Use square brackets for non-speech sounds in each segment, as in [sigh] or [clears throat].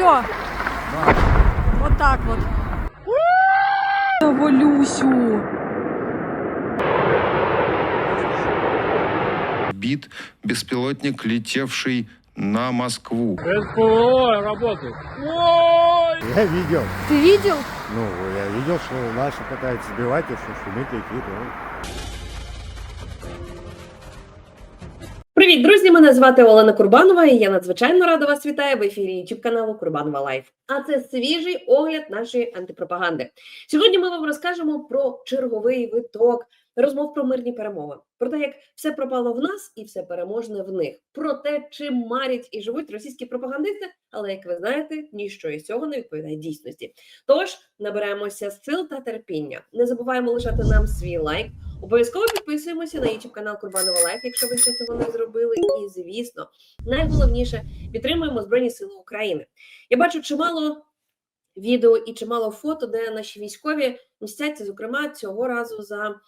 Все. Вот так вот. Волюсю. Бит беспилотник, летевший на Москву. СПО работает. Я видел. Ты видел? Ну, я видел, что наши пытаются сбивать, и что шумит летит. ну. Друзі! Мене звати Олена Курбанова, і я надзвичайно рада вас вітаю в ефірі YouTube каналу Курбанова Лайф. А це свіжий огляд нашої антипропаганди. Сьогодні ми вам розкажемо про черговий виток розмов про мирні перемови, про те, як все пропало в нас і все переможне в них, про те, чим марять і живуть російські пропагандисти, але як ви знаєте, ніщо із цього не відповідає дійсності. Тож набираємося сил та терпіння. Не забуваємо лишати нам свій лайк. Обов'язково підписуємося на YouTube канал Курбанова Лайф, якщо ви ще цього не зробили. І звісно, найголовніше підтримуємо Збройні Сили України. Я бачу чимало відео і чимало фото, де наші військові мстяться, зокрема, цього разу за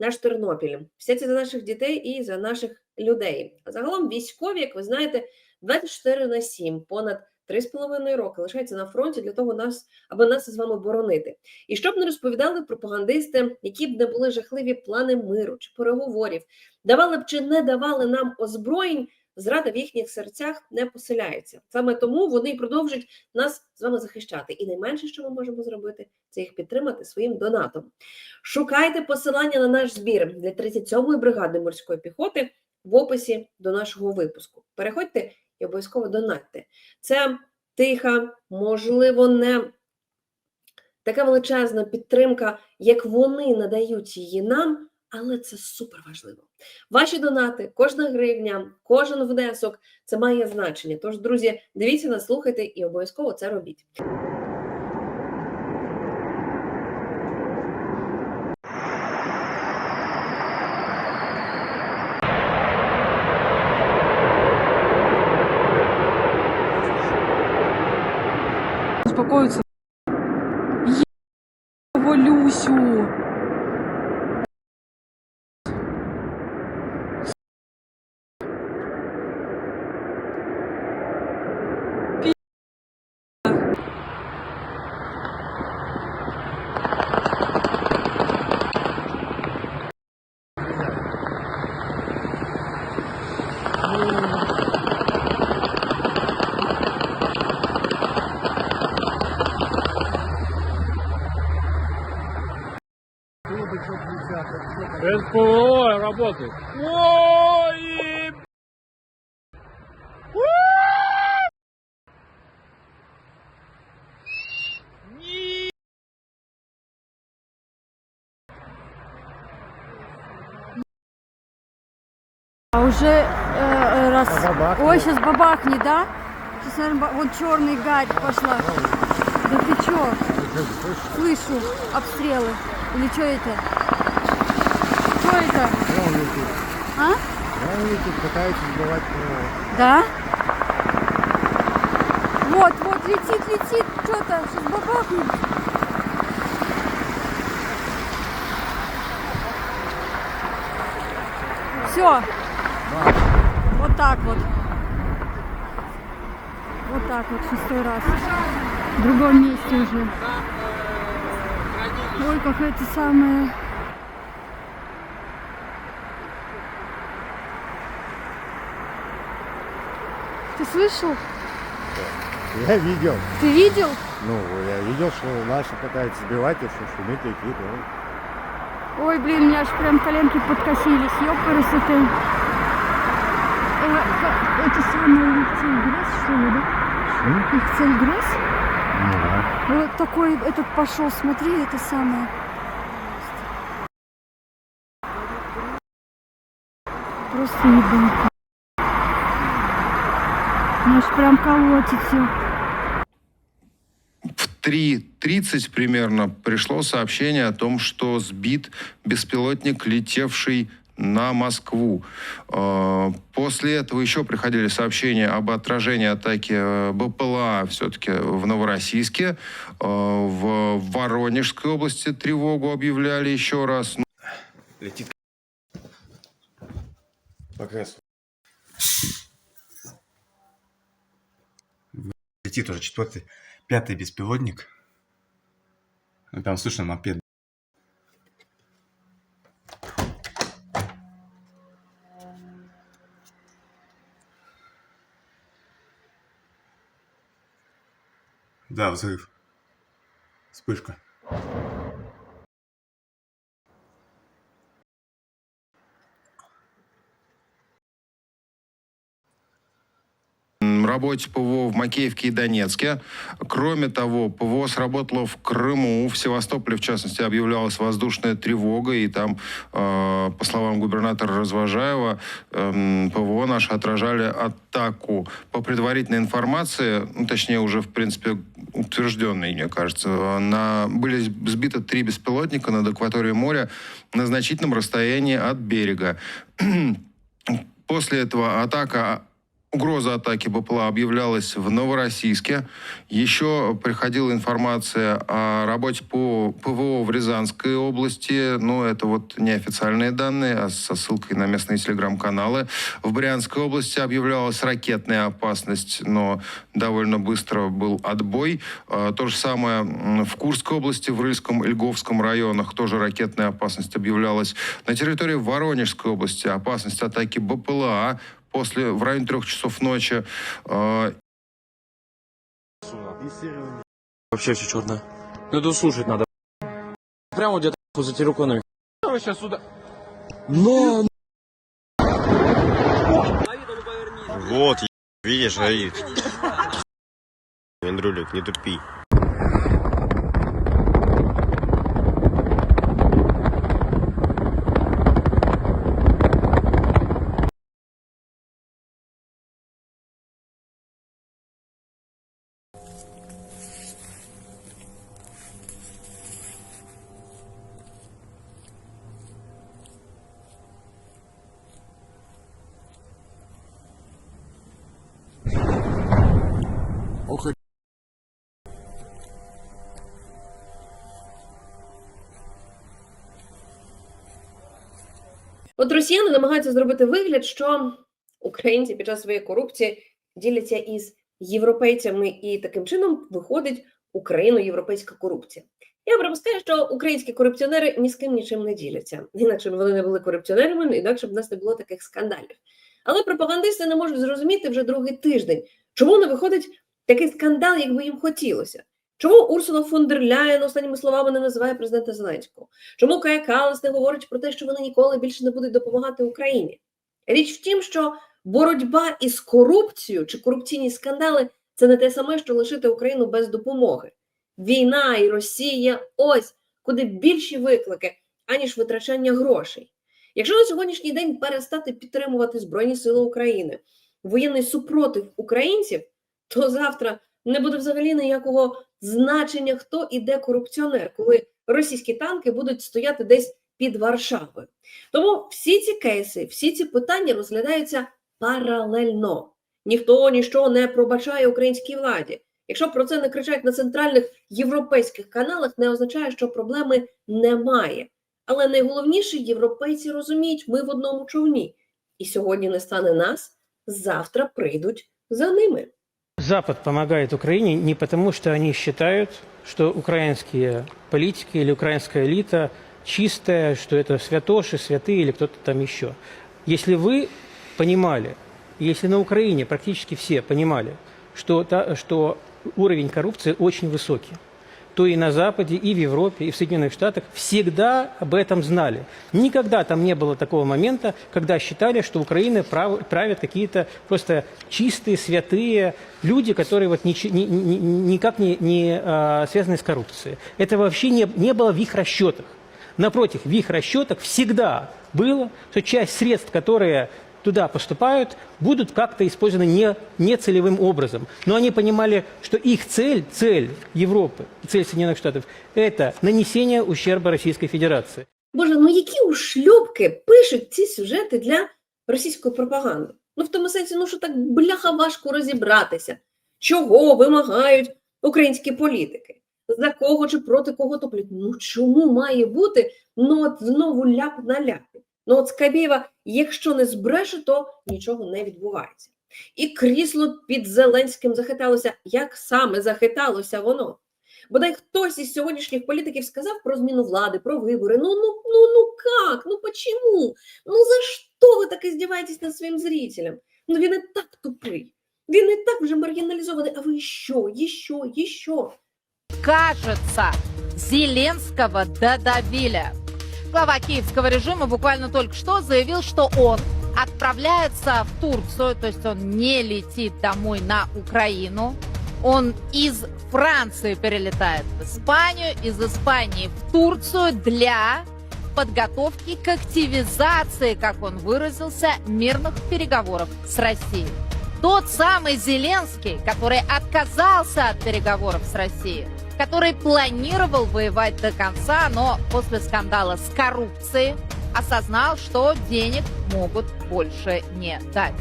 наш Тернопіль, мстяться за наших дітей і за наших людей. А загалом військові, як ви знаєте, 24 на 7, понад 3,5 роки лишаються на фронті для того, нас, аби нас з вами боронити. І щоб не розповідали пропагандисти, які б не були жахливі плани миру чи переговорів, давали б чи не давали нам озброєнь, зрада в їхніх серцях не поселяється. Саме тому вони продовжують нас з вами захищати. І найменше, що ми можемо зробити, це їх підтримати своїм донатом. Шукайте посилання на наш збір для 37-ї бригади морської піхоти в описі до нашого випуску. Переходьте і обов'язково донатьте. Це тиха, можливо, не така величезна підтримка, як вони надають її нам, але це супер важливо. Ваші донати, кожна гривня, кожен внесок це має значення. Тож, друзі, дивіться нас, слухайте і обов'язково це робіть. そ。А уже э, э, раз... Бабахнет. Ой, сейчас бабахнет, да? Сейчас, наверное, ба- вот черный гарь пошла. Да ты чё? Слышу обстрелы. Или что это? Что это? А? Пытаются сбивать. Да? Вот, вот, летит, летит, что-то, сейчас бабахнет. Все. Вот так вот. Вот так вот, шестой раз. В другом месте уже. Ой, какая-то самая... Ты слышал? Я видел. Ты видел? Ну, я видел, что наши пытаются сбивать, и что шумит летит. ну. Ой, блин, у меня аж прям коленки подкосились. Ёпарасоте. Э, ка- это самый Цельгресс, что ли, да? Их Цельгресс? Ну да. Вот такой этот пошел, смотри, это самое. Просто ебанка. Меня аж прям колотит все. В 3.30 примерно пришло сообщение о том, что сбит беспилотник, летевший на Москву. Э, После этого еще приходили сообщения об отражении атаки э, БПЛА все-таки в Новороссийске. Э, В Воронежской области тревогу объявляли еще раз. летит по КСу. Летит летит уже четвертый, пятый беспилотник. Там слышно мопед. Да, взрыв. Вспышка. Работе ПВО в Макеевке и Донецке. Кроме того, ПВО сработало в Крыму, в Севастополе, в частности, объявлялась воздушная тревога, и там, э, по словам губернатора Развожаева, эм, ПВО наши отражали атаку. По предварительной информации, ну, точнее, уже, в принципе, утвержденной, мне кажется, на, были сбиты три беспилотника над акваторией моря на значительном расстоянии от берега. [clears throat] После этого атака Угроза атаки БПЛА объявлялась в Новороссийске. Еще приходила информация о работе по ПВО в Рязанской области. Но это вот неофициальные данные, а со ссылкой на местные телеграм-каналы. В Брянской области объявлялась ракетная опасность, но довольно быстро был отбой. А, То же самое в Курской области, в Рыльском и Льговском районах тоже ракетная опасность объявлялась. На территории Воронежской области опасность атаки БПЛА после в районе трех часов ночи. Э, Вообще все черное. Ну это слушать надо. Прямо где-то за терраконами. Вы сейчас сюда. Но! Вот, е- видишь, горит. Андрюлик, не тупи. От росіяни намагаються зробити вигляд, що українці під час своєї корупції діляться із європейцями, і таким чином виходить україно-європейська корупція. Я припускаю, що українські корупціонери ні з ким нічим не діляться. Інакше б вони не були корупціонерами, інакше б в нас не було таких скандалів. Але пропагандисти не можуть зрозуміти вже другий тиждень, чому не виходить такий скандал, як би їм хотілося. Чому Урсула фон дер Ляєн останніми словами не називає президента Зеленського? Чому Кая Калас не говорить про те, що вони ніколи більше не будуть допомагати Україні? Річ в тім, що боротьба із корупцією чи корупційні скандали це не те саме, що лишити Україну без допомоги. Війна і Росія ось куди більші виклики, аніж витрачання грошей. Якщо на сьогоднішній день перестати підтримувати Збройні Сили України, воєнний супротив українців, то завтра не буде взагалі ніякого значення, хто і де корупціонер, коли російські танки будуть стояти десь під Варшавою. Тому всі ці кейси, всі ці питання розглядаються паралельно. Ніхто нічого не пробачає українській владі. Якщо про це не кричать на центральних європейських каналах, не означає, що проблеми немає. Але найголовніше, європейці розуміють, ми в одному човні. І сьогодні не стане нас, завтра прийдуть за ними. Запад помогает Украине не потому, что они считают, что украинские политики или украинская элита чистая, что это святоши, святые или кто-то там еще. Если вы понимали, если на Украине практически все понимали, что, та- что уровень коррупции очень высокий, то и на Западе, и в Европе, и в Соединенных Штатах всегда об этом знали. Никогда там не было такого момента, когда считали, что Украиной прав- правят какие-то просто чистые, святые люди, которые вот ничи- ни- ни- ни- никак не, не, а, связаны с коррупцией. Это вообще не, не было в их расчетах. Напротив, в их расчетах всегда было, что часть средств, которые туда поступают, будут как-то использованы не, не целевым образом. Но они понимали, что их цель, цель Европы, цель Соединенных Штатов – это нанесение ущерба Российской Федерации. Боже, ну які ушльопки пишуть ці сюжети для російської пропаганди? Ну, в тому сенсі, ну що так бляха важко розібратися, чого вимагають українські політики, за кого чи проти кого топлять. Ну чому має бути ну от знову ляп на ляпі? Ну от Скабєва, якщо не збреше, то нічого не відбувається. і крісло під Зеленським захиталося. Як саме захиталося воно? Бодай хтось із сьогоднішніх політиків сказав про зміну влади, про вибори. Ну, ну, ну, ну как? Ну почему? Ну за що ви так издеваетесь над своїм зрителем? Ну він і так тупий. Він і так вже маргіналізований. А ви що, ще, ще? кажется, Зеленского додавили. Глава киевского режима буквально только что заявил, что он отправляется в Турцию, то есть он не летит домой на Украину. Он из Франции перелетает в Испанию, из Испании в Турцию для подготовки к активизации, как он выразился, мирных переговоров с Россией. Тот самый Зеленский, который отказался от переговоров с Россией, который планировал воевать до конца, но после скандала с коррупцией осознал, что денег могут больше не дать.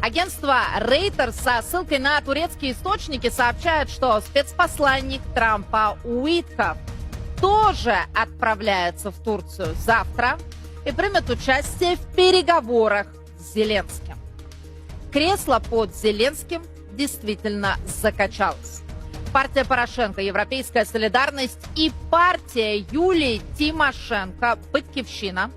Агентство Рейтер со ссылкой на турецкие источники сообщает, что спецпосланник Трампа Уитков тоже отправляется в Турцию завтра и примет участие в переговорах с Зеленским. Кресло под Зеленским действительно закачалось Партия Порошенко, Европейская солидарность и партия Юлии Тимошенко, Батькивщина,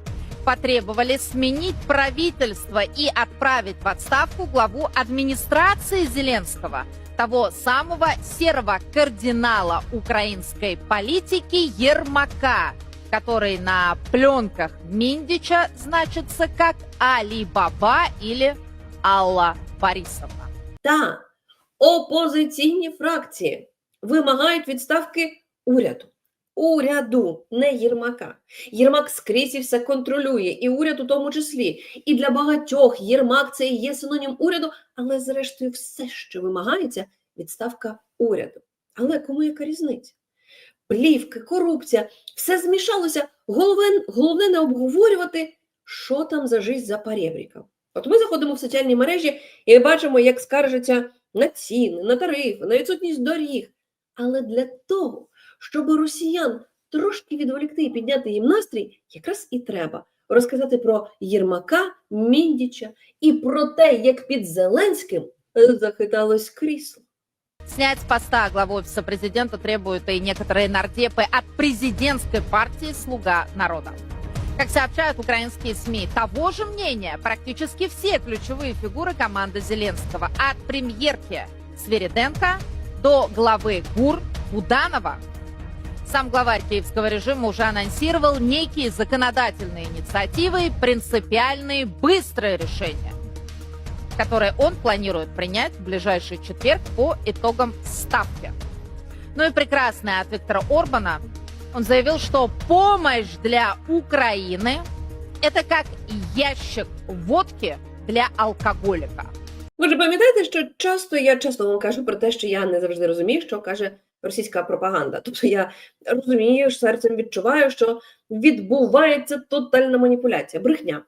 потребовали сменить правительство и отправить в отставку главу администрации Зеленского, того самого серого кардинала украинской политики Ермака, который на пленках Миндича значится как Али Баба или Алла Борисовна. Та опозиційні фракції вимагають відставки уряду. Уряду, не Єрмака. Єрмак скрізь і все контролює, і уряд у тому числі. І для багатьох Єрмак це і є синонім уряду, але зрештою все, що вимагається, відставка уряду. Але кому яка різниця? Плівки, корупція, все змішалося. Головне, головне не обговорювати, що там за жизнь за перебріком. От ми заходимо в соціальні мережі і бачимо, як скаржаться на ціни, на тарифи, на відсутність доріг. Але для того, щоб росіян трошки відволікти і підняти їм настрій, якраз і треба розказати про Єрмака, Міндіча і про те, як під Зеленським е, захиталось крісло. Снять с поста главу офиса президента требуют и некоторые нардепы от президентской партии «Слуга народа». Как сообщают украинские СМИ, того же мнения практически все ключевые фигуры команды Зеленского. От премьерки Свериденко до главы ГУР Буданова. Сам главарь киевского режима уже анонсировал некие законодательные инициативы, принципиальные, быстрые решения, которые он планирует принять в ближайший четверг по итогам ставки. Ну и прекрасное от Виктора Орбана. Он заявил, что помощь для Украины – это как ящик водки для алкоголика. Ви ж пам'ятаєте, що часто я часто вам кажу про те, що я не завжди розумію, що каже російська пропаганда. Тобто я розумію, серцем відчуваю, що відбувається тотальна маніпуляція, брехня,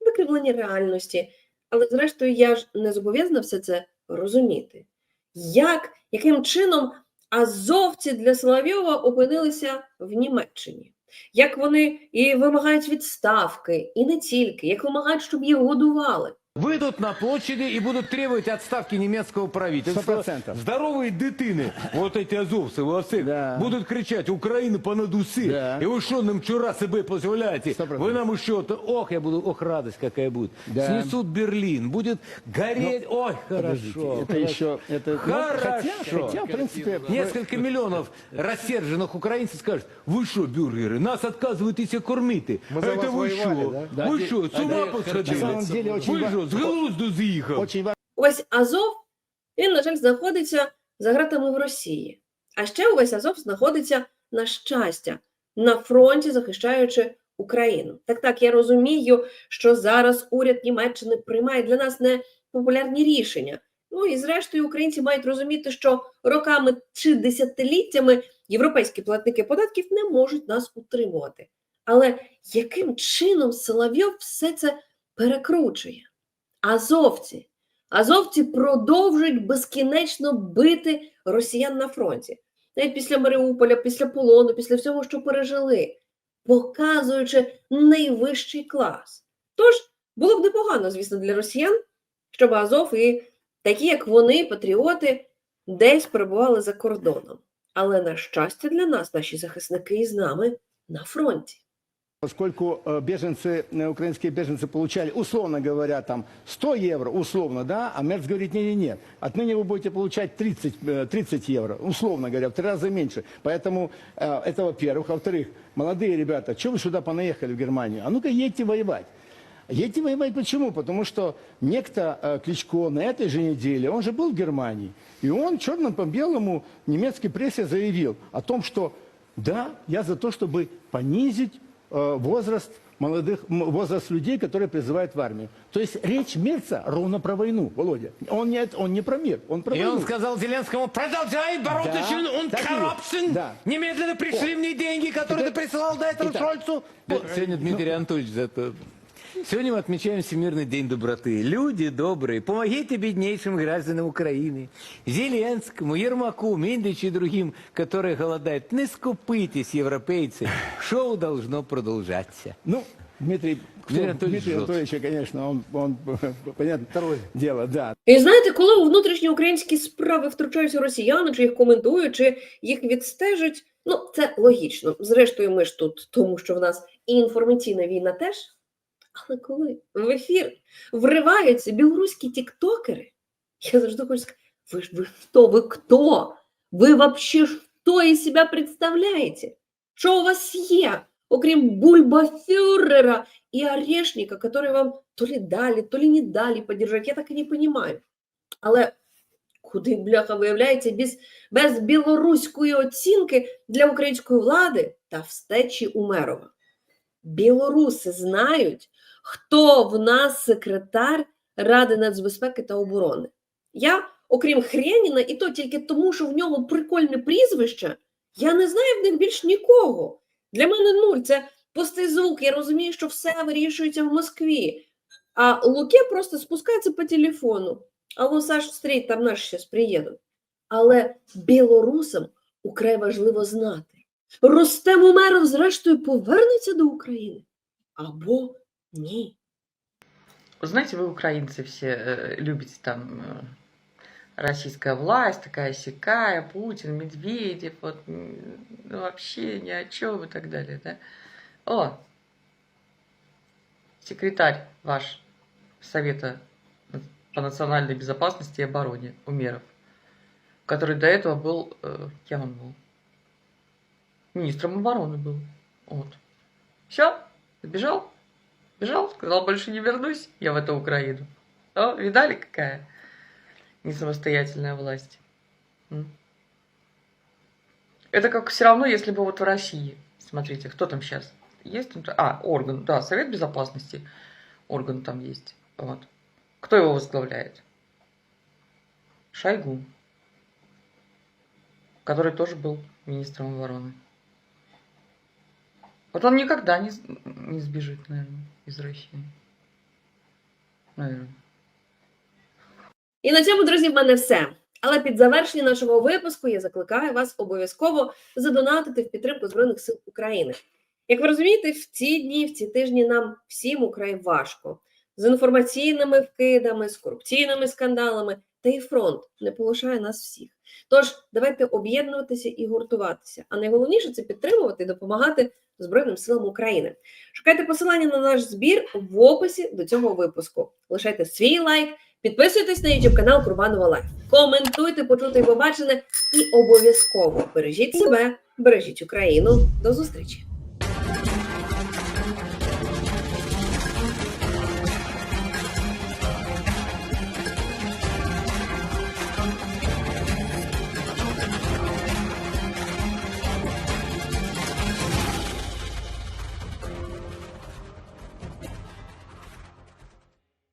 викривлення реальності. Але зрештою я ж не зобов'язана все це розуміти. Як, яким чином азовці для Соловйова опинилися в Німеччині? Як вони і вимагають відставки, і не тільки, як вимагають, щоб їх годували. Выйдут на площади и будут требовать отставки немецкого правительства. Сто процентов. Здоровые дитини, вот эти азовцы, оці, Да. будуть кричати Україну понад уси. Да. І ви що нам вчора себе дозволяєте? Сто процентов. Ви нам що, то, ох, я буду, ох, радость какая будет. Да. Снесут Берлин, будет гореть, ой, Подождите, хорошо. это еще... Это, ну, Хорошо. хотя, хотя, в принципе... Несколько миллионов рассерженных украинцев скажут, вы что, бюргеры, нас отказываетесь кормити. Мы за Это вас вы воевали, что? да? Да. Вы что, с ума На посходили? самом деле очень Вы ва- что, с глузду з'їхав? Ось Азов, він, на жаль, знаходиться за ґратами в Росії. А ще увесь Азов знаходиться на щастя на фронті, захищаючи Україну. Так, так, я розумію, що зараз уряд Німеччини приймає для нас непопулярні рішення. Ну і зрештою, українці мають розуміти, що роками чи десятиліттями європейські платники податків не можуть нас утримувати. Але яким чином Соловйов все це перекручує? Азовці. Азовці продовжують безкінечно бити росіян на фронті. Навіть після Маріуполя, після полону, після всього, що пережили, показуючи найвищий клас. Тож було б непогано, звісно, для росіян, щоб Азов і такі, як вони, патріоти, десь перебували за кордоном. Але на щастя для нас, наші захисники із нами на фронті. Поскольку э, беженцы, э, украинские беженцы получали, условно говоря, там 100 евро, условно, да, а Мерц говорит, не-не-не, отныне вы будете получать 30, э, 30 евро, условно говоря, в три раза меньше. Поэтому э, это во-первых. Во-вторых, молодые ребята, что вы сюда понаехали в Германию? А ну-ка едьте воевать. Едьте воевать почему? Потому что некто э, Кличко на этой же неделе, он же был в Германии, и он черным по белому немецкой прессе заявил о том, что да, я за то, чтобы понизить э, возраст молодых, возраст людей, которые призывают в армию. То есть речь Мерца ровно про войну, Володя. Он не, он не про мир, он про И войну. он сказал Зеленскому, продолжай бороться, Да, он corruption. Да. Немедленно пришли О. мне деньги, которые Итак- ты присылал до этого Итак. Шольцу. Сегодня Дмитрий Анатольевич зато... Сегодня мы отмечаем Всемирный день доброты. Люди добрые, помогите беднейшим гражданам Украины. Зеленскому, Ермаку, Миндичу и другим, которые голодают. Не скупитесь, европейцы. Шоу должно продолжаться. Ну, Дмитрий, кто- Дмитрий Анатольевич Дмитрий жжет. Анатольевич, конечно, он, он [laughs] понятно, второе дело, да. І знаєте, коли у внутрішні українські справи втручаються росіяни, чи їх коментують, чи їх відстежать, ну це логічно. Зрештою, ми ж тут, тому що в нас і інформаційна війна теж. але коли в ефір вриваються білоруські тіктокери, я завжди хочу сказати, ви ж ви хто, ви хто? Ви вообще що із себе представляєте? Що у вас є, окрім бульбафюрера и орешника, который вам то ли дали, то ли не дали поддержать, я так і не понимаю. Але куди бляха виявляється без, без білоруської оцінки для української влади та встечі Умерова? Білоруси знають, хто в нас секретар Ради нацбезпеки та оборони. Я, окрім Хреніна, і то тільки тому, що в нього прикольне прізвище, я не знаю в них більш нікого. Для мене нуль. Це пустий звук. Я розумію, що все вирішується в Москві. А Луке просто спускається по телефону. Алло, Саш, стрій, там наші зараз приїдуть. Але білорусам украй важливо знати. Ростем Умеров, зрештою, повернеться до України або ні. Знаете, вы, украинцы, все э, любите там э, российская власть, такая сякая, Путин, Медведев, вот ну, вообще ни о чем и так далее, да? О, секретарь ваш Совета по национальной безопасности и обороне Умеров, который до этого был, э, кем он был? Министром обороны был. Вот. Все, сбежал? Бежал, сказал, больше не вернусь я в эту Украину. О, видали, какая не самостоятельная власть? Это как все равно, если бы вот в России, смотрите, кто там сейчас? Есть там? А, орган, да, Совет Безопасности, орган там есть. Вот. Кто его возглавляет? Шойгу, который тоже был министром обороны. Вот он никогда не, не сбежит, наверное, из России. Наверное. І на цьому, друзі, в мене все. Але під завершення нашого випуску я закликаю вас обов'язково задонатити в підтримку Збройних сил України. Як ви розумієте, в ці дні, в ці тижні нам всім украй важко з інформаційними вкидами, з корупційними скандалами, та і фронт не полишає нас всіх. Тож давайте об'єднуватися і гуртуватися. А найголовніше це підтримувати і допомагати Збройним силам України. Шукайте посилання на наш збір в описі до цього випуску. Лишайте свій лайк. Підписуйтесь на YouTube канал Курбанова Лайф. Коментуйте, почути і побачене. І обов'язково бережіть себе, бережіть Україну. До зустрічі!